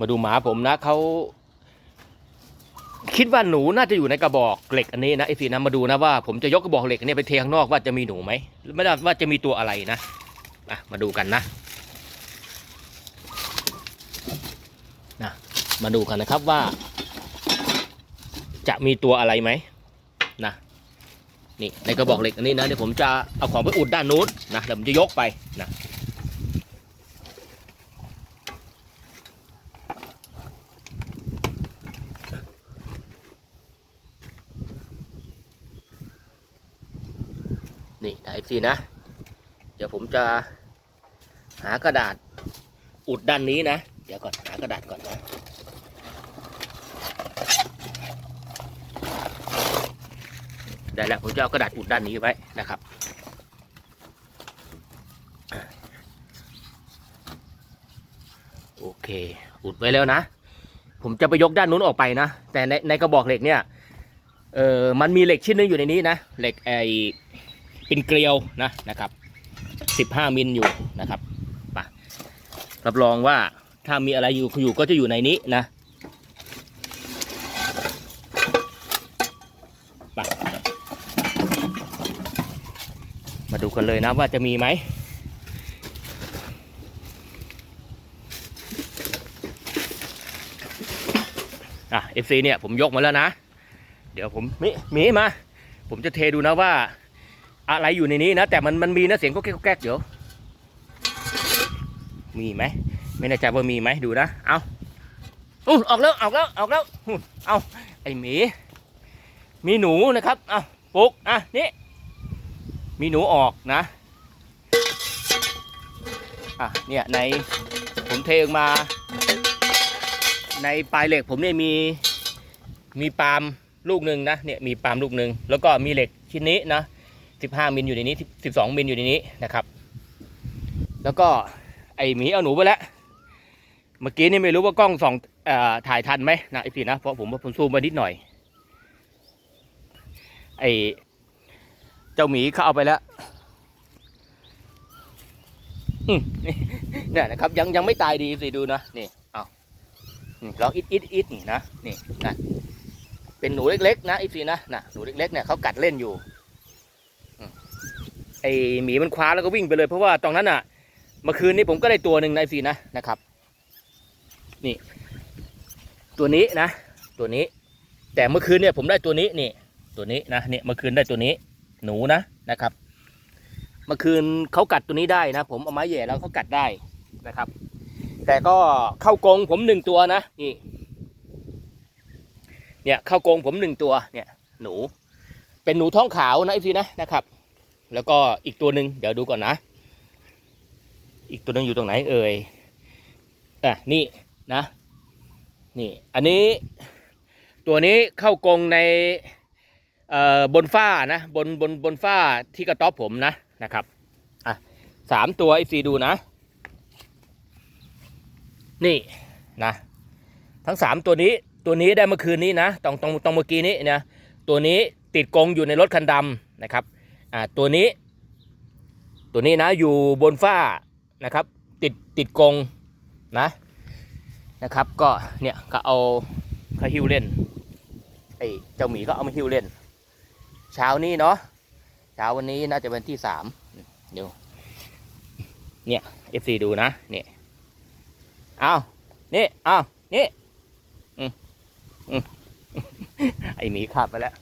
มาดูหมาผมนะเขาคิดว่าหนูน่าจะอยู่ในกระบอกเหล็กอันนี้นะไอซีนะมาดูนะว่าผมจะยกกระบอกเหล็กอันนี้ไปเทข้างนอกว่าจะมีหนูไหมไม่ได้ว่าจะมีตัวอะไรนะอะมาดูกันนะนะมาดูกันนะครับว่า จะมีตัวอะไรไหมนะนี่ในกระบอกเหล็กอันนี้นะเดี๋ยวผมจะเอาของไปอุดด้านนู้นนะเดี๋ยวผมจะยกไปนะ นี่ไอซีนะ เดี๋ยวผมจะหากระดาษอุดด้านนี้นะ เดี๋ยวก่อนหากระดาษก่อนนะได้แล้วผมจะเอากระดาษอุดด้านนี้ไว้นะครับโอเค อุดไว้แล้วนะ ผมจะไปยกด้านนู้นออกไปนะ แต่ในในกระบอกเหล็กเนี่ย เออมันมีเหล็กชิ้นหนึงอยู่ในนี้นะ เหล็กไอ เป็นเกลียวนะนะครับสิบห้ามิลอยู่นะครับไปรับรองว่าถ้ามีอะไรอยู่อยู่ก็จะอยู่ในนี้นะไปมาดูกันเลยนะว่าจะมีไหมอะ FC เนี่ยผมยกมาแล้วนะ เดี๋ยวผมมิมีมา ผมจะเทดูนะว่า อะไรอยู่ในนี้นะ แต่มันมันมีนะเสียงก็แก๊กแก๊กเดี๋ยวมีไหมไม่แน่ใจว่ามีไหมดูนะเอาอู้ออกแล้วออกแล้วออกแล้วเอาไอหมีมีหนูนะครับเอาปุ๊กอะนี่มีหนูออกนะอะเนี่ยในผมเทออกมา ในปลายเหล็กผมเนี่ยมีมีปาล์มลูกหนึ่งนะเนี่ยมีปาล์มลูกหนึ่งแล้วก็มีเหล็กชิ้นนี้นะ 15 มิลอยู่ในนี้ 12 มิลอยู่ในนี้นะครับ แล้วก็ไอหมีเอาหนูไปแล้ว เมื่อกี้นี่ไม่รู้ว่ากล้องส่องเออถ่ายทันไหมนะไอพี่นะ เพราะผมผมซูมมานิดหน่อย ไอเจ้าหมีเขาเอาไปแล้วนี่เนี่ยนะครับยังยังไม่ตายดีสิดูนะนี่เอานี่ลองอิดอิดอิดนี่นะนี่นะเป็นหนูเล็กๆนะไอซีนะนะหนูเล็กๆเนี่ยเขากัดเล่นอยู่ ไอหมีมันคว้าแล้วก็วิ่งไปเลย เพราะว่าตรงนั้นอะเมื่อคืนนี้ผมก็ได้ตัวหนึ่งในสีนะนะครับ นี่ ตัวนี้นะ ตัวนี้ แต่เมื่อคืนเนี่ยผมได้ตัวนี้นี่ ตัวนี้นะเนี่ยเมื่อคืนได้ตัวนี้ หนูนะนะครับ เมื่อคืนเขากัดตัวนี้ได้นะ ผมเอาไม้แหย่แล้วเขากัดได้นะครับ แต่ก็เข้ากรงผมหนึ่งตัวนะนี่เนี่ยเข้ากรงผมหนึ่งตัวเนี่ย หนู เป็นหนูท้องขาวนะไอซีนะนะครับ แล้วก็อีกตัวหนึ่งเดี๋ยวดูก่อนนะ อีกตัวหนึ่งอยู่ตรงไหนเอ่ยอะนี่นะนี่อันนี้ตัวนี้เข้ากรงในบนฝ้านะบนบนบนฝ้าที่กระต๊อบผมนะนะครับอะสามตัวไอซีดูนะ นี่นะทั้งสามตัวนี้ตัวนี้ได้เมื่อคืนนี้นะตรงตรงตรงเมื่อกี้นี้นะตัวนี้ติดกรงอยู่ในรถคันดำนะครับ อ่าตัวนี้ ตัวนี้นะอยู่บนฝ้านะครับ ติดติดกงนะนะครับ ก็เนี่ยก็เอาเขาหิ้วเล่นไอ้เจ้าหมีก็เอามาหิ้วเล่น เช้านี้เนาะเช้าวันนี้น่าจะเป็นที่สามเดี๋ยวเนี่ยเอฟซีดูนะเนี่ยเอานี่เอานี่อืมอืมไอหมีขาดไปแล้ว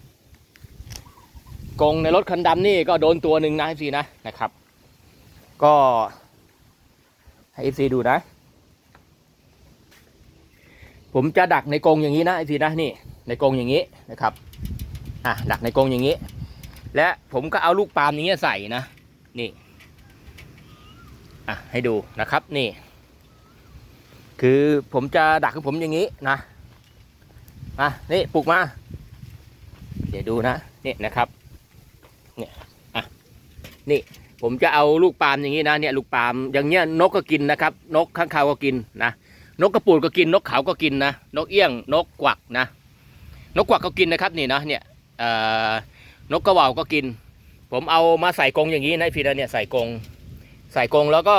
กงในรถคันดำนี่ก็โดนตัวหนึ่งนะเอฟซีนะนะครับ ก็ให้เอฟซีดูนะ ผมจะดักในกงอย่างนี้นะเอฟซีนะนี่ในกงอย่างนี้นะครับอะดักในกงอย่างนี้ และผมก็เอาลูกปาล์มอย่างเงี้ใส่นะ นี่อะให้ดูนะครับนี่ คือผมจะดักของผมอย่างนี้นะมานี่ปลุกมา เดี๋ยวดูนะนี่นะครับ เนี่ยอะนี่ผมจะเอาลูกปาล์มอย่างนี้นะเนี่ยลูกปาล์มอย่างเงี้ยนกก็กินนะครับ นกข้างคาวก็กินนะนกกระปูดก็กินนกเขาก็กินนะนกเอี้ยง นกกวักนะ นกกวักก็กินนะครับนี่นะเนี่ยเอ่อนกกระว่าวก็กิน ผมเอามาใส่กรงอย่างนี้นะพี่นะเนี่ยใส่กรงใส่กรงแล้วก็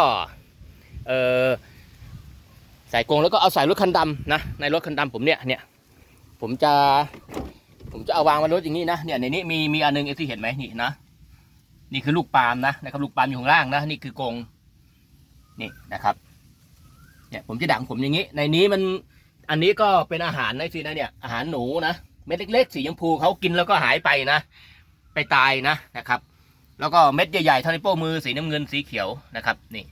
เอ่อใส่กรงแล้วก็เอาใส่รถคันดำนะในรถคันดำผมเนี่ยเนี่ยผมจะ ผมจะเอาวางไว้รถอย่างนี้นะเนี่ยในนี้มีมีอันหนึงเอฟซีเห็นไหมนี่นะนี่คือลูกปาล์มนะนะครับ ลูกปาล์มอยู่ข้างล่างนะนี่คือกงนี่นะครับเนี่ยผมจะดักของผมอย่างนี้ ในนี้มันอันนี้ก็เป็นอาหารนะสินะเนี่ยอาหารหนูนะเม็ดเล็กๆสีชมพูเขากินแล้วก็หายไปนะ ไปตายนะนะครับ แล้วก็เม็ดใหญ่ๆเท่านิ้วโป้มือสีน้ำเงินสีเขียวนะครับ นี่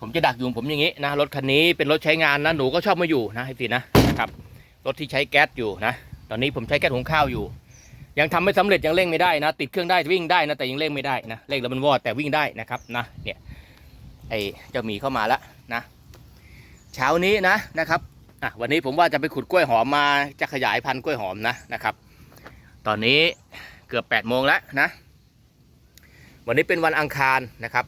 ผมจะดักอยู่ผมอย่างนี้นะรถคันนี้เป็นรถใช้งานนะหนูก็ชอบมาอยู่นะให้สินะนะครับรถที่ใช้แก๊สอยู่นะ ตอนนี้ผมใช้แก๊สหุงข้าวอยู่ ยังทำไม่สำเร็จยังเร่งไม่ได้นะ ติดเครื่องได้วิ่งได้นะแต่ยังเร่งไม่ได้นะเร่งแล้วมันวอดแต่วิ่งได้นะครับนะเนี่ยไอเจ้าหมีเข้ามาแล้วนะ เช้านี้นะนะครับอะวันนี้ผมว่าจะไปขุดกล้วยหอมมาจะขยายพันธุ์กล้วยหอมนะนะครับ ตอนนี้เกือบ8ปดโมงแล้วนะ วันนี้เป็นวันอังคารนะครับ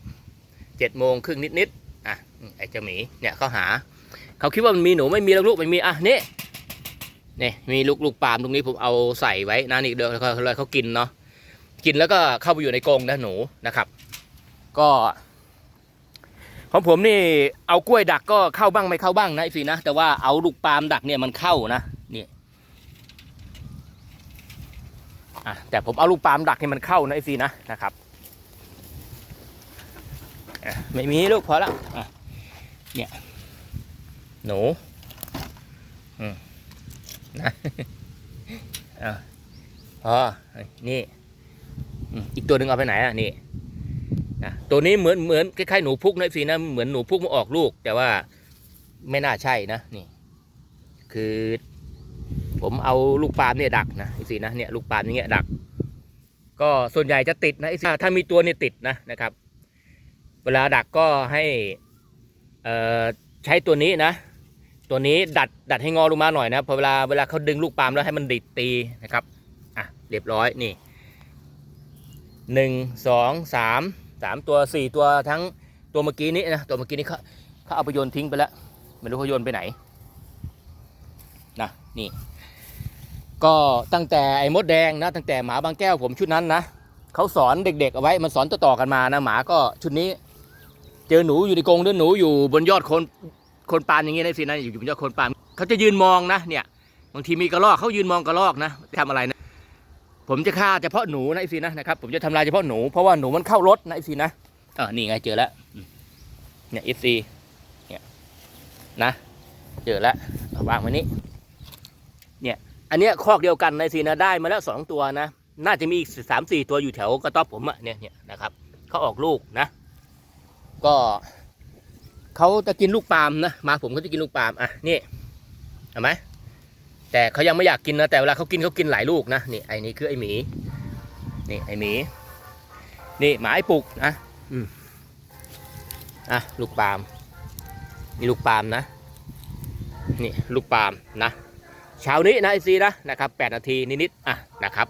เจ็ดโมงครึ่งนิดๆอะไอเจ้าหมีเนี่ยเขาหาเขาคิดว่ามันมีหนูไม่มีแล้วลูกไม่มีอะนี่ นี่มีลูกลูกปาล์มตรงนี้ผมเอาใส่ไว้นะนี่เดี๋ยวเขาเขากินเนาะกินแล้วก็เข้าไปอยู่ในกรงนะหนูนะครับ ก็ของผมนี่เอากล้วยดักก็เข้าบ้างไม่เข้าบ้างนะไอ้สินะแต่ว่าเอาลูกปาล์มดักเนี่ยมันเข้านะนี่อะแต่ผมเอาลูกปาล์มดักให้มันเข้านะไอ้สินะนะครับไม่มีลูกพอแล้วเนี่ยหนูอืม นะเอาพอนี่อีกตัวหนึ่งเอาไปไหนอะนี่นะตัวนี้เหมือนเหมือนคล้ายๆหนูพุกนะสินะเหมือนหนูพุกมาออกลูก แต่ว่าไม่น่าใช่นะนี่ คือ ผมเอาลูกปาล์มเนี่ยดักนะไอ้สินะเนี่ยลูกปาล์มอย่างเงี้ยดัก ก็ส่วนใหญ่จะติดนะไอ้สิถ้ามีตัวเนี่ยติดนะนะครับ เวลาดักก็ให้ใช้ตัวนี้นะ ตัวนี้ดัดดัดให้งอลงมาหน่อยนะพอเวลาเวลาเขาดึงลูกปาล์มแล้วให้มันดิดตีนะครับอะเรียบร้อยนี่หนึ่งสองสามสามตัวสี่ตัวทั้งตัวเมื่อกี้นี้นะตัวเมื่อกี้นี้เขาเขาเอาไปโยนทิ้งไปแล้วไม่รู้เขาโยนไปไหนนะนี่ก็ตั้งแต่ไอ้มดแดงนะตั้งแต่หมาบางแก้วผมชุดนั้นนะเขาสอนเด็กๆเอาไว้มันสอนต่อๆกันมานะหมาก็ชุดนี้ เจอหนูอยู่ในกรงหรือหนูอยู่บนยอดโคน คนปานอย่างงี้นะสินะอยู่บนยอดคนปานเขาจะยืนมองนะเนี่ยบางทีมีกระรอกเขายืนมองกระรอกนะทำอะไรนะ ผมจะฆ่าเฉพาะหนูนะไอซีนะนะครับผมจะทำลายเฉพาะหนูเพราะว่าหนูมันเข้ารถนะไอซีนะเออนี่ไงเจอแล้วเนี่ยเอซีเนี่ยนะเจอแล้วเอาวางไว้นี้เนี่ยอันเนี้ยคอกเดียวกันไอซีนะได้มาแล้วสองตัวนะน่าจะมีอีกสามสี่ตัวอยู่แถวกระต๊อบผมอะเนี่ยเนี่ยนะครับเขาออกลูกนะ ก็ เขาจะกินลูกปาล์มนะมาผมเขาจะกินลูกปาล์มอะนี่เห็นไหมแต่เขายังไม่อยากกินนะแต่เวลาเขากินเขากินหลายลูกนะนี่ไอ้นี่คือไอ้หมีนี่ไอ้หมีนี่หมาไอ้ปุกนะอืมอะลูกปาล์มนี่ลูกปาล์มนะนี่ลูกปาล์มนะเช้านี้นะไอซีนะนะครับแปดนาทีนิดๆอะนะครับ